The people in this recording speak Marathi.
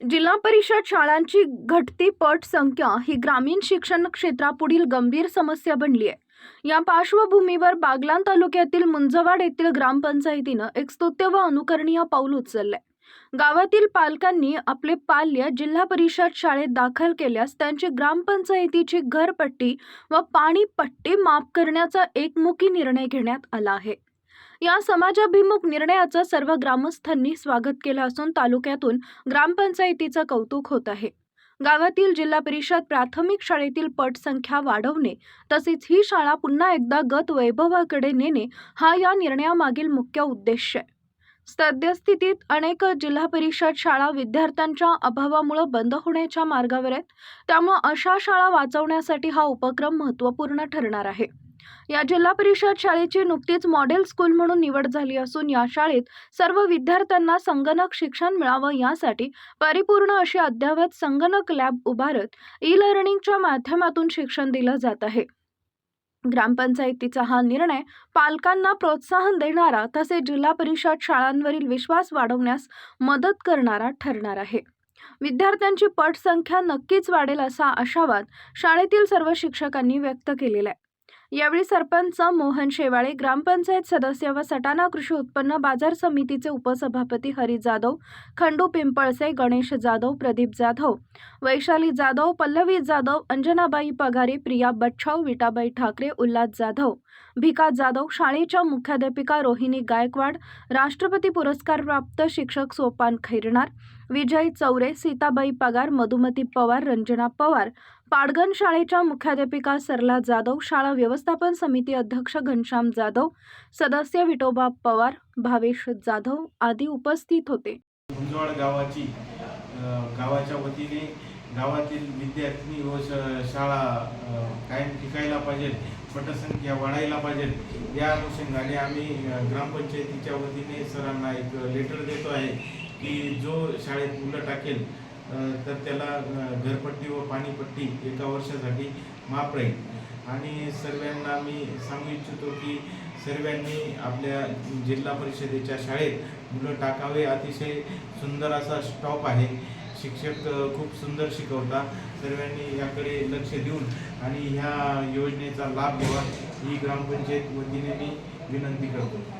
जिल्हा परिषद शाळांची घटती पट संख्या ही ग्रामीण शिक्षण क्षेत्रापुढील गंभीर समस्या बनली आहे. या पार्श्वभूमीवर बागलान तालुक्यातील मुंजवाड येथील ग्रामपंचायतीनं एक स्तुत्य व अनुकरणीय पाऊल उचललंय. गावातील पालकांनी आपले पाल्य जिल्हा परिषद शाळेत दाखल केल्यास त्यांची ग्रामपंचायतीची घरपट्टी व पाणीपट्टी माफ करण्याचा एकमुखी निर्णय घेण्यात आला आहे. या समाजाभिमुख निर्णयाचं सर्व ग्रामस्थांनी स्वागत केलं असून तालुक्यातून ग्रामपंचायतीचं कौतुक होत आहे. गावातील जिल्हा परिषद प्राथमिक शाळेतील पटसंख्या वाढवणे तसेच ही शाळा पुन्हा एकदा गत वैभवाकडे नेणे हा या निर्णयामागील मुख्य उद्देश आहे. सद्यस्थितीत अनेक जिल्हा परिषद शाळा विद्यार्थ्यांच्या अभावामुळे बंद होण्याच्या मार्गावर आहेत. त्यामुळे अशा शाळा वाचवण्यासाठी हा उपक्रम महत्त्वपूर्ण ठरणार आहे. या जिल्हा परिषद शाळेची नुकतीच मॉडेल स्कूल म्हणून निवड झाली असून या शाळेत सर्व विद्यार्थ्यांना संगणक शिक्षण मिळावं यासाठी परिपूर्ण अशी अद्ययावत संगणक लॅब उभारत ई लर्निंगच्या माध्यमातून शिक्षण दिलं जात आहे. ग्रामपंचायतीचा हा निर्णय पालकांना प्रोत्साहन देणारा तसेच जिल्हा परिषद शाळांवरील विश्वास वाढवण्यास मदत करणारा ठरणार आहे. विद्यार्थ्यांची पटसंख्या नक्कीच वाढेल असा आशावाद शाळेतील सर्व शिक्षकांनी व्यक्त केलेला आहे. यावेळी सरपंच मोहन शेवाळे ग्रामपंचायत सदस्य व सटाणा कृषी उत्पन्न बाजार समितीचे उपसभापती हरी जाधव खंडू पिंपळसे गणेश जाधव प्रदीप जाधव वैशाली जाधव पल्लवी जाधव अंजनाबाई पगारे प्रिया बच्छाव विटाबाई ठाकरे उल्हास जाधव भिका जाधव शाळेच्या मुख्याध्यापिका रोहिणी गायकवाड राष्ट्रपती पुरस्कार प्राप्त शिक्षक सोपान खैरनार विजय चौरे सीताबाई पगार मधुमती पवार रंजना पवार पाडगण शाळेच्या मुख्याध्यापिका सरला जाधव शाळा व्यवस्थापन समिती अध्यक्ष घनश्याम जाधव सदस्य विठोबा पवार भावेश जाधव आदी उपस्थित होते. गावाची गावाच्या वतीने गावातील विद्यार्थी व श- शाळा कायम टिकायला पाहिजेत पटसंख्या वाढायला पाहिजे या अनुषंगाने आम्ही ग्रामपंचायतीच्या वतीने सरांना एक लेटर देतो आहे की जो शाळेत मुलं टाकेल तर त्याला घरपट्टी व पाणीपट्टी एका वर्षासाठी माफ राहील आणि सर्वांना मी सांगू इच्छितो की सर्वांनी आपल्या जिल्हा परिषदेच्या शाळेत मुलं टाकावे. अतिशय सुंदर असा स्टॉप आहे. शिक्षक खूप सुंदर शिकवतात सर्वांनी याकडे लक्ष देऊन आणि ह्या योजनेचा लाभ घ्यावा. ही ग्रामपंचायत वतीने मी विनंती करतो.